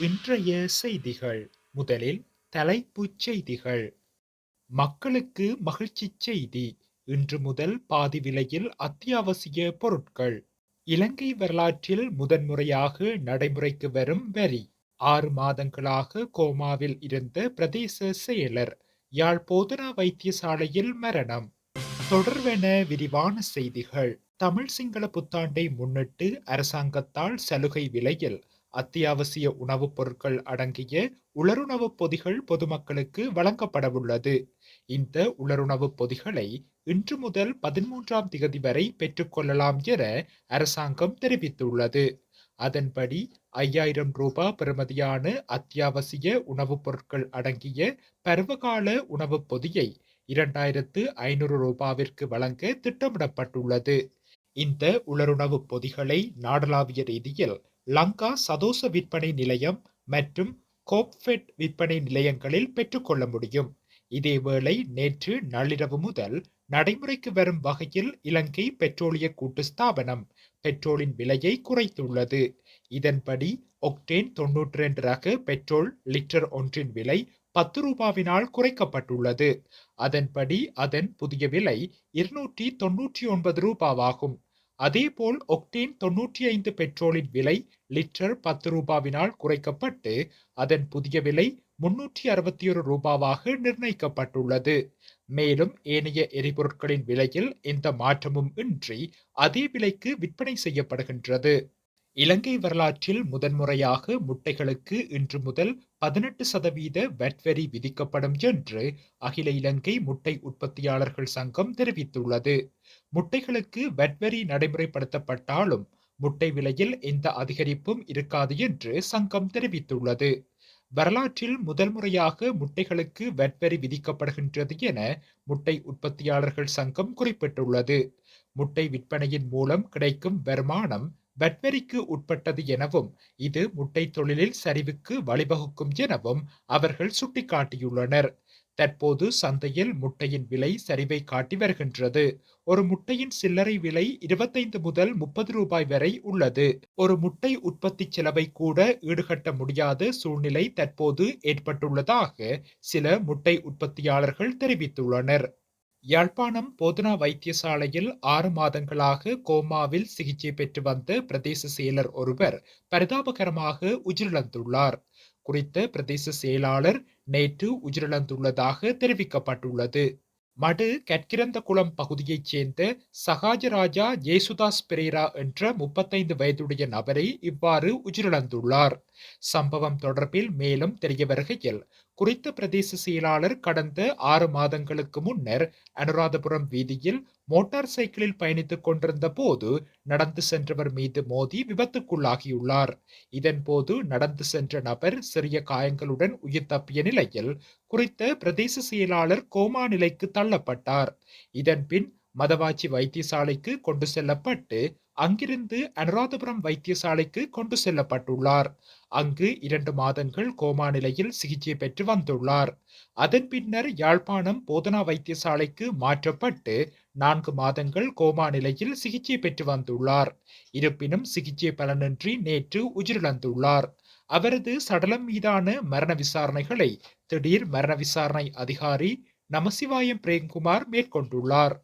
இன்றைய செய்திகள். முதலில் தலைப்புச் செய்திகள். மக்களுக்கு மகிழ்ச்சிச் செய்தி. இன்று முதல் பாதி விலையில் அத்தியாவசிய பொருட்கள். இலங்கை வரலாற்றில் முதன்முறையாக நடைமுறைக்கு வரும் வரி. ஆறு மாதங்களாக கோமாவில் இருந்த பிரதேச செயலர் யாழ் போதனா வைத்தியசாலையில் மரணம். தொடர்வென விரிவான செய்திகள். தமிழ் சிங்கள புத்தாண்டை முன்னிட்டு அரசாங்கத்தால் சலுகை விலையில் அத்தியாவசிய உணவுப் பொருட்கள் அடங்கிய உலருணவுப் பொதிகள் பொதுமக்களுக்கு வழங்கப்படவுள்ளது. இந்த உலருணவுப் பொதிகளை இன்று முதல் பதிமூன்றாம் திகதி வரை பெற்றுக்கொள்ளலாம் என அரசாங்கம் தெரிவித்துள்ளது. அதன்படி ஐயாயிரம் ரூபாய் பெறுமதியான அத்தியாவசிய உணவுப் பொருட்கள் அடங்கிய பருவகால உணவுப் பொதியை இரண்டாயிரத்து ஐநூறு ரூபாவிற்கு வழங்க திட்டமிடப்பட்டுள்ளது. இந்த உலருணவுப் பொதிகளை நாடளாவிய ரீதியில் லங்கா சதோச விற்பனை நிலையம் மற்றும் கோப்ஃபெட் விற்பனை நிலையங்களில் பெற்றுக்கொள்ள முடியும். இதேவேளை நேற்று நள்ளிரவு முதல் நடைமுறைக்கு வரும் வகையில் இலங்கை பெட்ரோலிய கூட்டு ஸ்தாபனம் பெட்ரோலின் விலையை குறைத்துள்ளது. இதன்படி ஒக்டேன் தொன்னூற்றி ரெண்டு ரக பெட்ரோல் லிட்டர் ஒன்றின் விலை பத்து ரூபாவினால் குறைக்கப்பட்டுள்ளது. அதன்படி அதன் புதிய விலை இருநூற்றி தொன்னூற்றி ஒன்பது ரூபாவாகும். அதேபோல் ஒக்டேன் தொன்னூற்றி ஐந்து பெட்ரோலின் விலை லிட்டர் பத்து ரூபாவினால் குறைக்கப்பட்டு அதன் புதிய விலை முன்னூற்றி அறுபத்தி ஒரு ரூபாவாக நிர்ணயிக்கப்பட்டுள்ளது. மேலும் ஏனைய எரிபொருட்களின் விலையில் எந்த மாற்றமும் இன்றி அதே விலைக்கு விற்பனை செய்யப்படுகின்றது. இலங்கை வரலாற்றில் முதன்முறையாக முட்டைகளுக்கு இன்று முதல் பதினெட்டு சதவீத வெட் வரி விதிக்கப்படும் என்று அகில இலங்கை முட்டை உற்பத்தியாளர்கள் சங்கம் தெரிவித்துள்ளது. முட்டைகளுக்கு வெட் வரி நடைமுறைப்படுத்தப்பட்டாலும் முட்டை விலையில் எந்த அதிகரிப்பும் இருக்காது என்று சங்கம் தெரிவித்துள்ளது. வரலாற்றில் முதல் முறையாக முட்டைகளுக்கு வெட் வரி விதிக்கப்படுகின்றது என முட்டை உற்பத்தியாளர்கள் சங்கம் குறிப்பிட்டுள்ளது. முட்டை விற்பனையின் மூலம் கிடைக்கும் வருமானம் வட்வரிக்கு உட்பட்டது எனவும் இது முட்டை தொழிலில் சரிவுக்கு வழிவகுக்கும் எனவும் அவர்கள் சுட்டிக்காட்டியுள்ளனர். தற்போது சந்தையில் முட்டையின் விலை சரிவை காட்டி வருகின்றது. ஒரு முட்டையின் சில்லறை விலை இருபத்தைந்து முதல் முப்பது ரூபாய் வரை உள்ளது. ஒரு முட்டை உற்பத்தி செலவை கூட ஈடுகட்ட முடியாத சூழ்நிலை தற்போது ஏற்பட்டுள்ளதாக சில முட்டை உற்பத்தியாளர்கள் தெரிவித்துள்ளனர். யாழ்ப்பாணம் போதனா வைத்தியசாலையில் ஆறு மாதங்களாக கோமாவில் சிகிச்சை பெற்று வந்த பிரதேச செயலர் ஒருவர் பரிதாபகரமாக உயிரிழந்துள்ளார். குறித்த பிரதேச செயலாளர் நேற்று உயிரிழந்துள்ளதாக தெரிவிக்கப்பட்டுள்ளது. மடு கற்கிரந்தகுளம் பகுதியைச் சேர்ந்த சகாஜராஜா ஜேசுதாஸ் பெரேரா என்ற முப்பத்தைந்து வயதுடைய நபரை இவ்வாறு உயிரிழந்துள்ளார். சம்பவம் தொடர்பில் மேலும் தெரிய வருகையில் குறித்த பிரதேச செயலாளர் கடந்த ஆறு மாதங்களுக்கு முன்னர் அனுராதபுரம் வீதியில் மோட்டார் சைக்கிளில் பயணித்துக் கொண்டிருந்த போது நடந்து சென்றவர் மீது மோதி விபத்துக்குள்ளாகியுள்ளார். இதன் போது நடந்து சென்ற நபர் சிறிய காயங்களுடன் உயிர் தப்பிய நிலையில் குறித்த பிரதேச செயலாளர் கோமா நிலைக்கு தள்ளப்பட்டார். இதன் பின் மதவாச்சி வைத்தியசாலைக்கு கொண்டு செல்லப்பட்டு அங்கிருந்து அனுராதபுரம் வைத்தியசாலைக்கு கொண்டு செல்லப்பட்டுள்ளார். அங்கு இரண்டு மாதங்கள் கோமா நிலையில் சிகிச்சை பெற்று வந்துள்ளார். அதன் பின்னர் யாழ்ப்பாணம் போதனா வைத்தியசாலைக்கு மாற்றப்பட்டு நான்கு மாதங்கள் கோமா நிலையில் சிகிச்சை பெற்று வந்துள்ளார். இருப்பினும் சிகிச்சை பலனின்றி நேற்று உயிரிழந்துள்ளார். அவரது சடலம் மீதான மரண விசாரணைகளை திடீர் மரண விசாரணை அதிகாரி நமசிவாயம் பிரேம்குமார் மேற்கொண்டுள்ளார்.